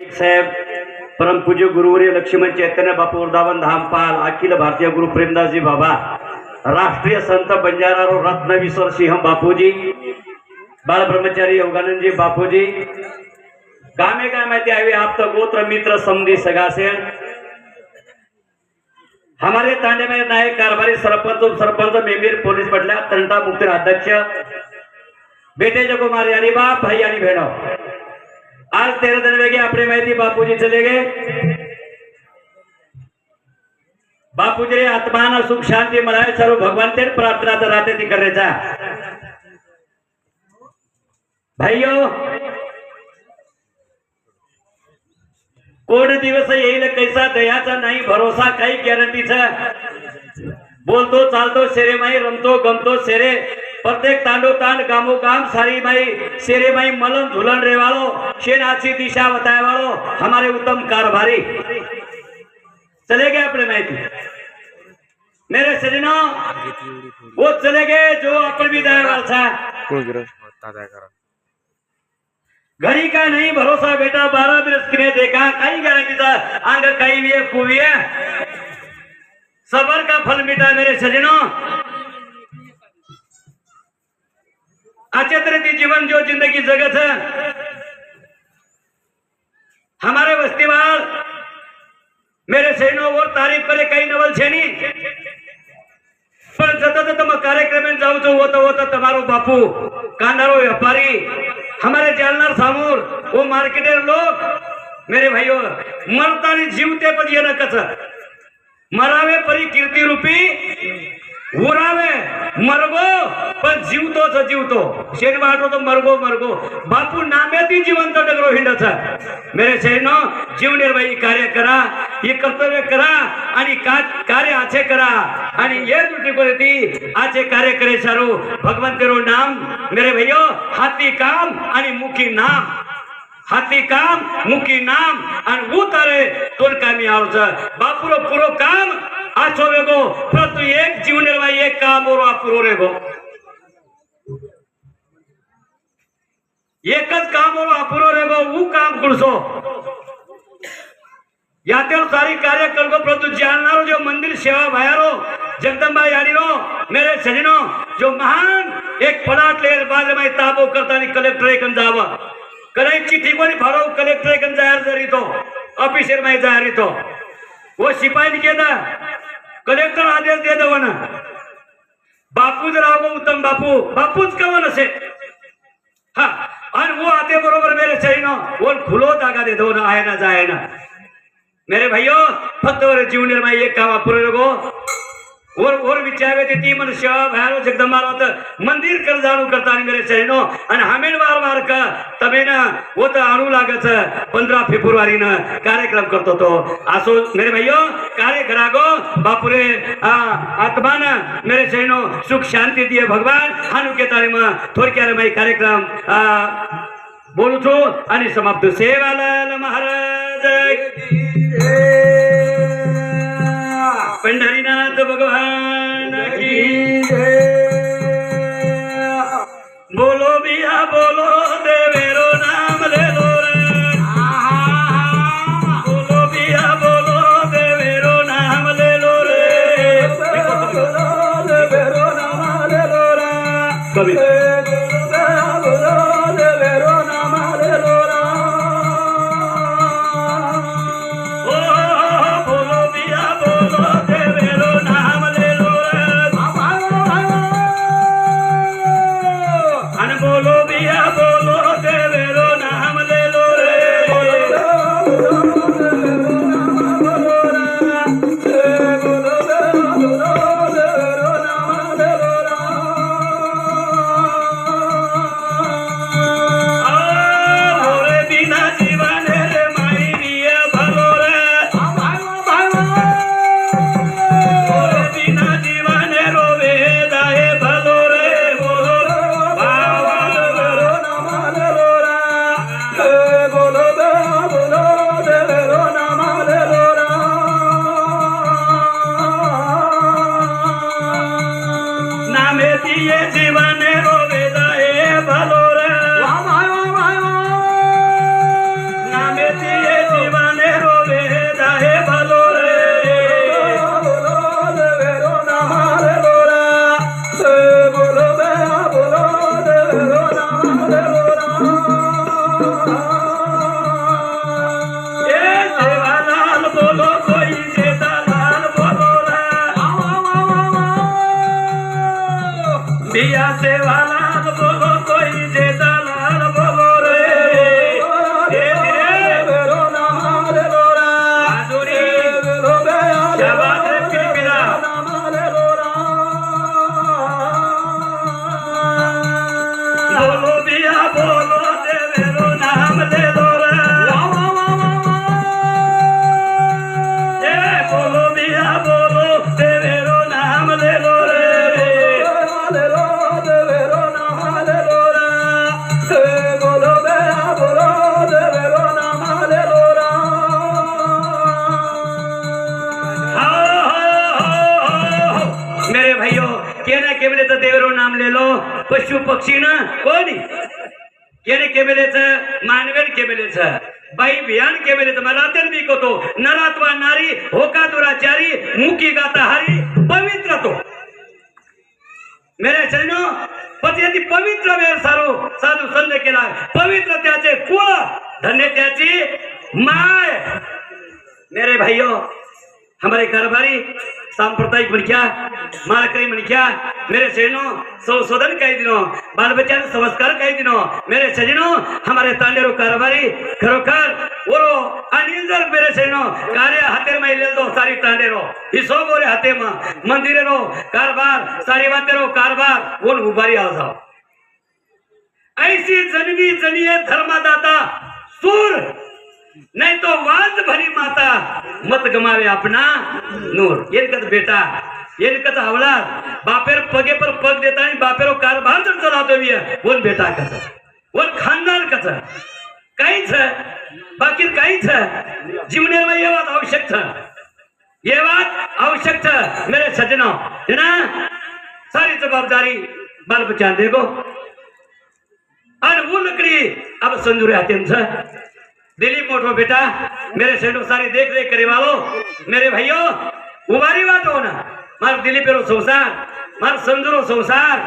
साहेब परमपूज्य गुरुवर्य लक्ष्मण चैतन्य बापू वृंदावन धामपाल अखिल भारतीय गुरु प्रेमदासजी बाबा, राष्ट्रीय संत बंजारारो रत्नविश्वर सिंह बापूजी, बाल ब्रह्मचारी योगानंदजी बापूजी, गामे माहिती हवी आप गोत्र मित्र समझी सगा से। हमारे तांडे में नायक कारभारी सरपंच उप सरपंच मेमीर पोलीस पटल्या तंटा मुक्ती अध्यक्ष, बेटे कुमार यानी बाप, भाई यानी बहनों। आज तेरह दिन वेगे अपने माहिती बापूजी चले गए। बापूजी रे आत्मान सुख शांती मनाए सर्व भगवान तेरे प्रार्थना तर राहते ती करायचा भाइयों, कोण दिवस येईल कैसा दयाचा नाही भरोसा काही गॅरंटीचा बोलतो चालतो शेरेमाई रमतो गमतो शेरे। प्रत्येक तांडो तांड गामो गाम सारी माई शेरे माई मलन झुलन रे वालो शेनाची दिशा बताए वालो हमारे उत्तम कारभारी। चले गए अपने माहिती मेरे सजनों वो चले गए जो अपन भी दयावाल था। घरी का नहीं भरोसा बेटा बारह बरस किने देखा काही गारंटीचा अंग काही भी खूबी है। सबर का फल मिटा मेरे सजनों। अच्छे तरह की जीवन जो जिंदगी जगत है हमारे बस्तीवाल मेरे सैनो वो तारीफ करे काही नवल છે ની પણ જતા જતા તમે કાર્યક્રમ જાવ છો वो तो वो तो તમારો બાપુ કાંડારો વેપારી हमारे जालनार सामोर वो मार्केटर लोग मेरे भाइयों मरतानी जीवते पण येणं कसं मरावे परी कीर्ती रूपी उरावे मरगो पण जीवतो तर जीवतो. शेर वाटो तो मरगो मरगो. बापू नाम्याती जिवंत डगरो हिंडाचा मेरे शैनो जीव निर्वाही कार्य करा हे कर्तव्य करा आणि का- कार्य आचे करा. आणि ये दृष्टिकोन ती आचे कार्य करे सारो. भगवान तेरो नाम. मेरे भैयो हाती काम आणि मुखी नाम. हाती काम मुखी नाम. आणि उतारे तोर कामी आवचं बापुरो पुरो काम আছো বেগো তুই এক জীবনের ভাই এক কাম ওর আপুরো রে গো एकच काम हो अपुरो रेगो गो ऊ काम करसो याते सारी कार्य कर गो प्रभु जाननारो जो मंदिर सेवा भायारो जगदम्बा यारीरो मेरे सजनो जो महान एक फलाट ले बाजे में ताबो करता नहीं कलेक्टर एकन जावा। कलाई चिट्ठी को नहीं भरो कलेक्टर एकन जाहिर जरी तो ऑफिसर में जाहिर तो वो सिपाही के ना कलेक्टर आदेश दे दवन बापू जरा आवो उत्तम बापू। बापूच कवन से? हाँ और वो आते बरोबर मेरे सही ना वो खुलो दागा दे दो ना, आए ना, जाए ना। मेरे भाइयों फक्त जीवन में एक काम पूरे गो और और विचारे ते ती मन सेवा भयारो जगदंबा होत मंदिर कर जाणू करता आणि मेरे शरीनो आणि हमेन वार वार का तमे ना वो तर आणू लागत पंधरा फेब्रुवारी न कार्यक्रम करतो तो। असो मेरे भाइयो कार्य करा गो बापुरे आ, आत्मा न मेरे शरीनो सुख शांती दिए भगवान। हानु के तारे म थोडक्यात मै कार्यक्रम बोलू छो आणि समाप्त। सेवालाल महाराज। पंढरीनाथ भगवान हमें दिए जीवन रो તો નરાત્વા નારી હોકાદુરાચારી મૂકી ગાતા હારી, પવિત્ર તો. મેરે ચરણો પતિથી પવિત્ર મેર સારું, સાધુ સંને કેલા, પવિત્ર ત્યાં છે, કુળ. ધન્ય ત્યાં માય. મેરે ભાઈઓ हमारे कारोबारी सांप्रदायिक म्हणक्या माळकरी म्हणक्या मेरे सजनो, संशोधन कई दिनों बाल बच्चा संस्कार कई दिनों। मेरे सजनो, हमारे तांडेरो कारोबारी खरोखर ओरो अनिंजर मेरे सजनो कार्य हातेर में ले दो सारी तांडेरो। हिसो बोरे हाते में, मंदिरे रो, कारबार, सारी बातें रो, कारोबार, वो उबारी आ जाओ। ऐसी जननी जनिए धर्मदाता भरी माता, मत गमावे अपना नूर। इनकत बेटा इनकत अवलाद बापेर पगे पर पग देता आणि बापेरो कारभार जर चलावतो भी है वन बेटा कस? वन खानदान कस? काहीच है, बाकी काहीच है। जीवने में ये बात आवश्यक था। ये बात आवश्यक था, मेरे सज्जनों। है ना? सारी जवाबदारी बाल बच्चा देखो और वो लकड़ी अब संजूरे हाथे दिलीप मोटो बेटा। मेरे सेठो, सारी देख रेख करे वालो। मेरे भाइयों, उबारी बात हो ना। मार दिलीप रो संसार, मार संजूरो संसार।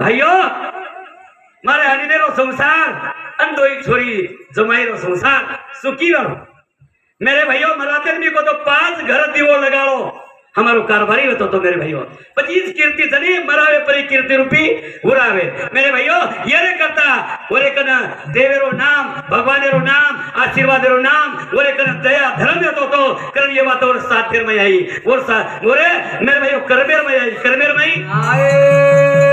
भाइयों, मारे हनीने रो संसार अंधो एक छोरी जमाई रो संसार। सुखी रहो। मेरे भाइयों मराते भी को तो पाँच घर दीवो लगाओ हमारो कारभारी तो तो मेरे भाइयों पच्चीस कीर्ति धनी मरावे परी कीर्ति रूपी उरावे मेरे भाइयों ये रे करता, ओरे कना देवेरो नाम, भगवानेरो नाम, आशीर्वादेरो नाम, ओरे कना दया धर्म तो तो करन ये बात और साथ फिर में आई। और साथ ओरे, मेरे भाइयों करमेर में आई करमेर में आई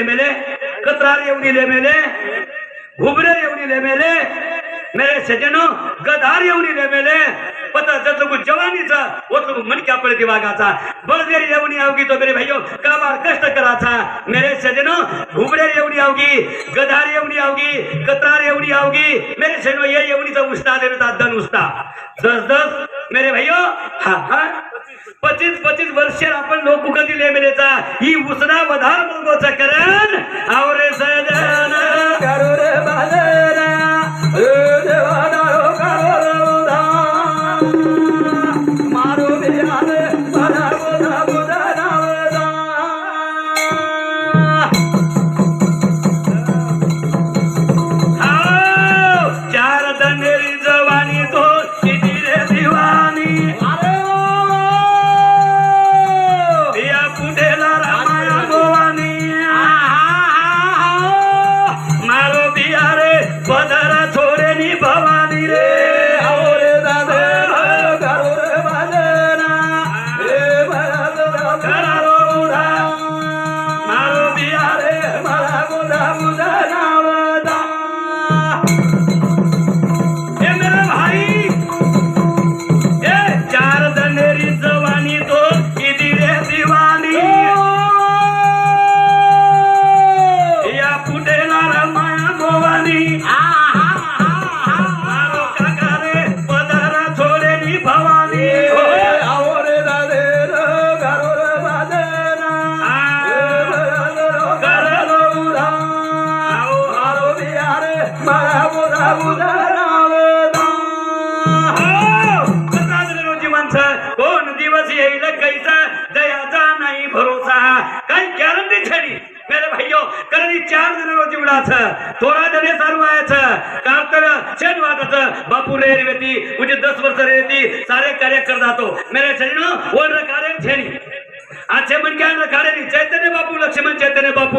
येऊन मेले, कत्रार येऊन मेले, घुबरे येऊन मेले, मेरे सजनो गदार येऊन मेले। पता जत लोग जवानीचा ओत लोग मन क्या पड़े दिमागाचा बल देर येवनी आओगी तो मेरे भाइयों काबार कष्ट करा था। मेरे सजनो घुमरे येवनी आओगी गधार येवनी आओगी कतार येवनी आओगी मेरे सजनो ये येवनी तो उस्ता देता दन उस्ता दस दस, मेरे भाइयों हाँ हाँ। पचीस पचीस वर्ष आपण लोक कधी लेमेलेचा ही उसना वधार मुलगोचा करण. आवरे सजन આવો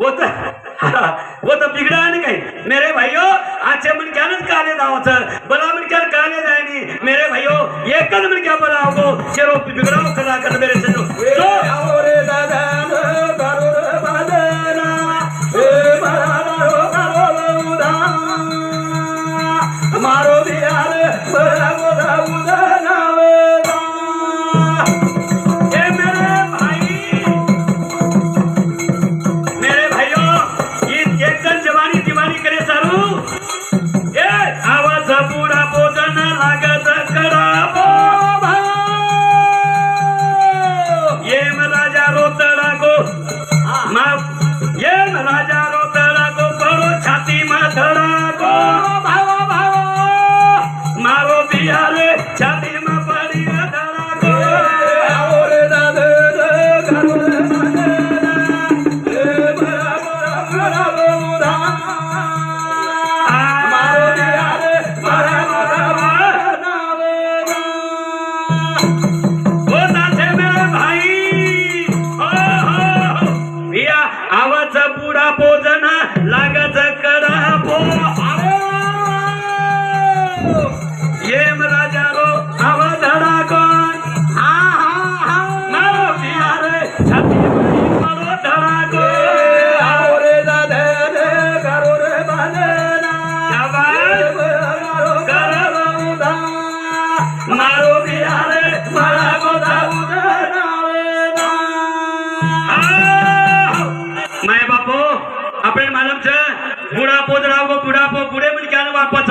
वो तो वो तो बिगड़ा नहीं कहीं मेरे भाइयों अच्छे मन क्या काले सर बला मन क्या काले नहीं? मेरे भाइयों ये कल मन क्या बला को शेरो बिगड़ाओ कलाकार मेरे से। तो, आपण मालूम छ बुढ़ापो जराओगे बुढ़ापो बूढ़े मन क्या वापस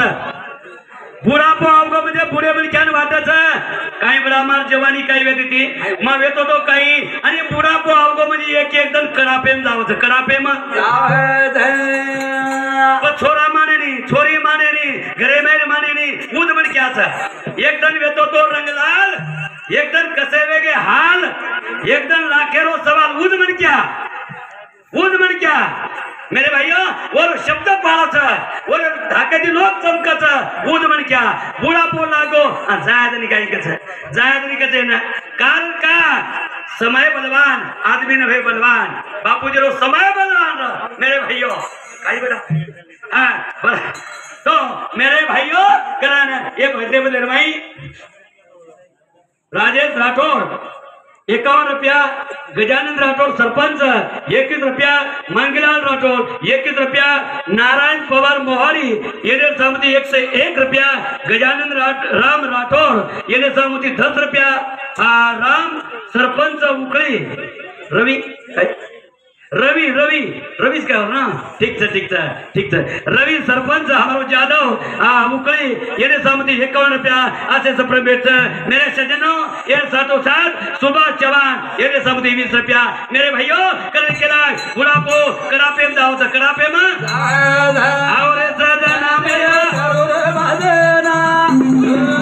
बुढ़ापो आवगो म्हणजे बुडे मन क्या वाटच काही ब्राह्मण जवानी काही व्यक्ती मग येतो तो काही. आणि बुढ़ापो आवगो म्हणजे एक एक जण कडापेम जावच कडापेम छोरा मानेनी छोरी मानेनी घरे मेरे माने नी ऊद मन क्या एक जण येतो तो रंगलाल. एक जण कसे वेगे हाल. एक जण लाखेरो सवाल उद मन क्या. उद म्हण क्या? मेरे भाइयों वर शब्द पाळाचा वर धाकाची लोक चमकाचा उद म्हण क्या? बुडा पोल लागो. जायद नि काही कच जायद नि कच ना? कारण का? समय बलवान, आदमी न भय बलवान. बापूजी रो, समय बलवान मेरे भाइयों काही बेटा हाँ बरा तो मेरे भाइयों करा ना. ये भजने बदले माई राजेश राठोड. एकावन्न रुपया गजानन राठोड सरपंच एकवीस रुपया मांगीलाल राठोड एकवीस रुपया नारायण पवार मोहारी येणे सहमती एकशे एक रुपया गजानन राठ राम राठोड येणे सहमती दस रुपया राम सरपंच उकळी. रवी काय? रवि रवि रवीश काय ना? ठीक है ठीक है ठीक है रवि सरपंच हमारो जादव आ यादव उकळे येणे एक एकावन्न रुपया असे सप्रम बेच मेरे सजनो ये साथो साथ सुभाष चव्हाण येणे सहमती वीस रुपया. मेरे भाइयो करण केला गुलाबो करा प्रेम दावचा करा प्रेम आवरे सजना मेरा रे माझे ना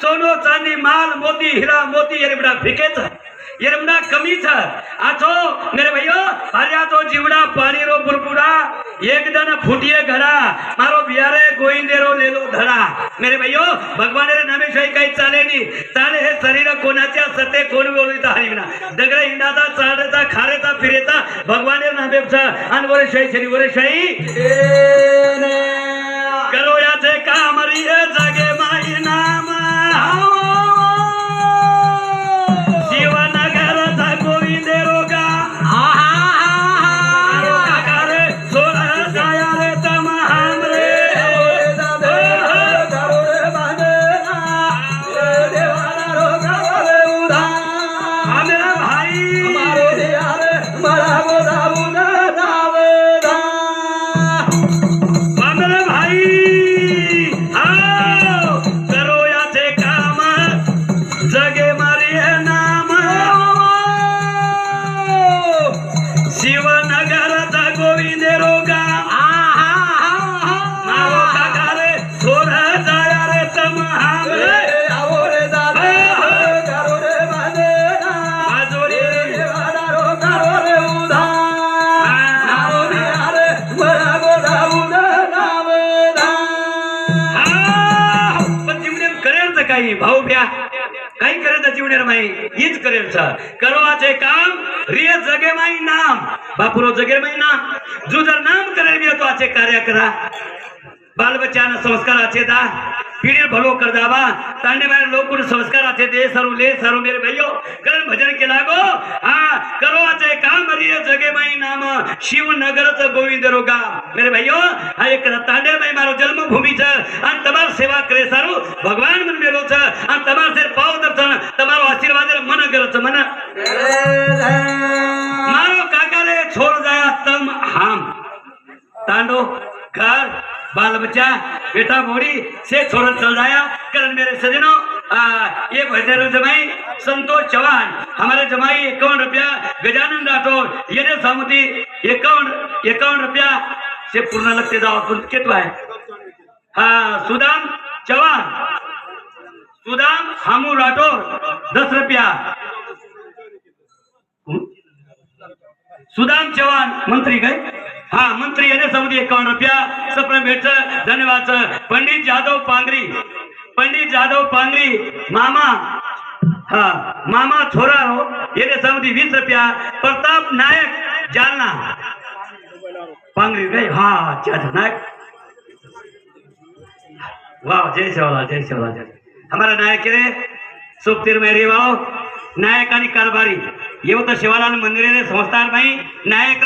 सोनो चांदी माल मोती हीरा मोती ये बड़ा फिके था ये बड़ा कमी था आछो मेरे भाइयो हरिया तो जीवड़ा पानी रो बुरबुरा एक दन फूटिए घरा मारो बियारे गोइंदेरो ले लो धरा. मेरे भाइयो भगवान रे नामेशिवाय काही चाले नी चाले हे शरीर कोणाच्या सते कोण बोलिता हरिविना दगड इंडाचा चाडता खारेता फिरेता भगवान रे नामेचा आणि वरशाही शरी वरशाही नाही हीच करेल सर. करवाचे काम रिय जगे माई नाम. बापुरो जगे माई नाम. जो जर नाम करेल मी तो आचे कार्य करा. बाल बच्चा संस्कार आचे दा पिढी भलो कर दावा तांडे संस्कार लोग संस्कार आचे दे सरू ले सरू मेरे भैयो कर भजन के लागो हा करो आचे काम रिय जगे माई नाम शिव नगरच गोविंद रोगा मेरे भैयो हा एक तांडे माई मारो जन्मभूमी छ आणि તમાર સેવા કરે સારું ભગવાન મન મેલો છે અને તમાર સેર પાવ દર્શન તમારો આશીર્વાદ રે મન કરે છે મન મારો કાકા રે છોડ જાયા તમ હામ तांडो घर बाल बच्चा बेटा मोड़ी से छोड़ चल जाया करण मेरे सजनों आ, ये भजन जमाई संतोष चौहान हमारे जमाई इक्यावन रुपया गजानन राठौर। ये सामुदी इक्यावन इक्यावन रुपया से पूर्ण लगते जाओ आपण कितवा आहे? हा सुदाम चव्हाण। सुदाम हामू राठौर दस रुपया। सुदाम चव्हाण मंत्री काय? हा मंत्री येणे समिती एकावन्न रुपया। सप्न भेट धन्यवाद पंडित जाधव पांगरी। पंडित जाधव पांगरी, मामा, हा, मामा छोरा हो येणे समिती वीस रुपया, प्रताप नायक, जालना। पांगरी काय हा अच्छा अच्छा नायक। वाह, जय शिवलाल जय शिवलाल जय हमारा नायक रे सोपतीर मेरी वाव नायक आणि कारभारी येऊ तो शिवालाल मंदिर संस्थान भाई नायक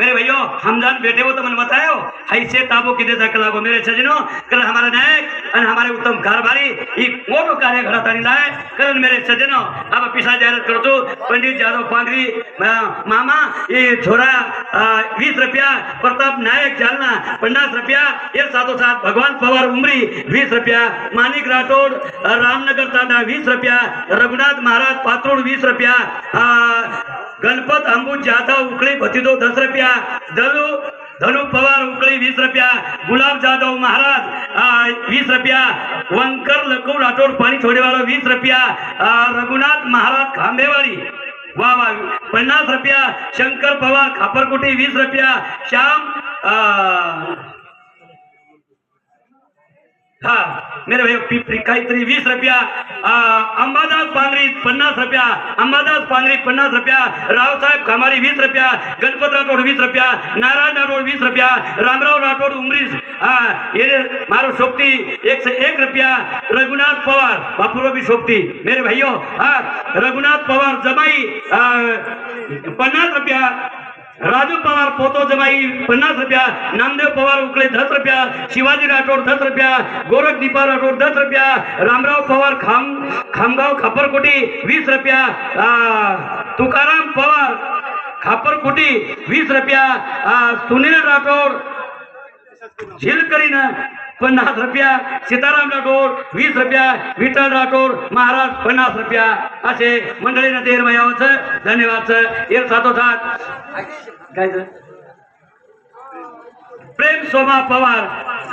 मेरे भैयो हमजान बेटे हो तो मन बतायो ऐसे ताबो किदे तक लागो मेरे सजनो कल हमारा नायक और हमारे उत्तम कारभारी ई मोटो कार्य घडत आणि लाय कल मेरे सजनो अब पिसा जाहिरात करतो पंडित जाधव पांगरी मामा ये छोरा वीस रुपया प्रताप नायक जालना पन्नास रुपया ये साथो साथ भगवान पवार उमरी वीस रुपया मानिक राठोड अ, रामनगर तांडा वीस रुपया रघुनाथ महाराज पात्रोड वीस रुपया गणपत अंबू जाधव उकळी भतीदो दस रुपया धनु धनु पवार उकळी वीस रुपया गुलाब जाधव महाराज वीस रुपया वंकर लकू राठोड पाणी छोडेवाला वीस रुपया रघुनाथ महाराज खांबेवाडी वा वा पन्नास रुपया शंकर पवार खापरकोटी वीस रुपया श्याम हा मेरे भाई पिपरी काहीतरी वीस रुपया अंबादास पांगरी पन्नास रुपया अंबादास पांगरी पन्नास रुपया रावसाहेब खमारी वीस रुपया गणपत राठोड वीस रुपया नारायण राठोड वीस रुपया रामराव राठोड उमरीस ये मारो शोभती एक से एक रुपया रघुनाथ पवार बापुरो भी शोभती मेरे भाइयों हा रघुनाथ पवार जमाई आ, पन्नास रुपया राजू पवार पोतो जमाई पन्नास रुपया नामदेव पवार उकळे दस रुपया शिवाजी राठोड दस रुपया गोरख दीपा राठोड दस रुपया रामराव पवार खाम खामगाव खापरकोटी वीस रुपया तुकाराम पवार खापरकोटी वीस रुपया सुनील राठोड झिलकरीनं पन्नास रुपया सीताराम राठोड वीस रुपया विठ्ठल राठोड महाराज पन्नास रुपया. असे मंडळीनं तेरमयावचं धन्यवाद सर. साथोसाथ काय પ્રેમ સોમા પવાર,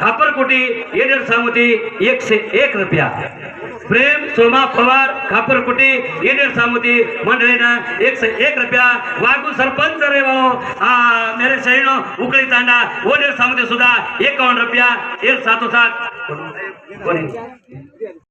ખાપરકુટી એડર સામુથી એક એક રૂપિયા. પ્રેમ સોમા પવાર, ખાપરકુટી એડર સામુતી મંડળીના એકસો એક રૂપિયા. વાગુ સરપંચ રહેવાઓ આ મેરે શહેરનો ઉકળી તાંડા ઓડર સામુતી સુધા એકાવન રૂપિયા એ સાથોસાથ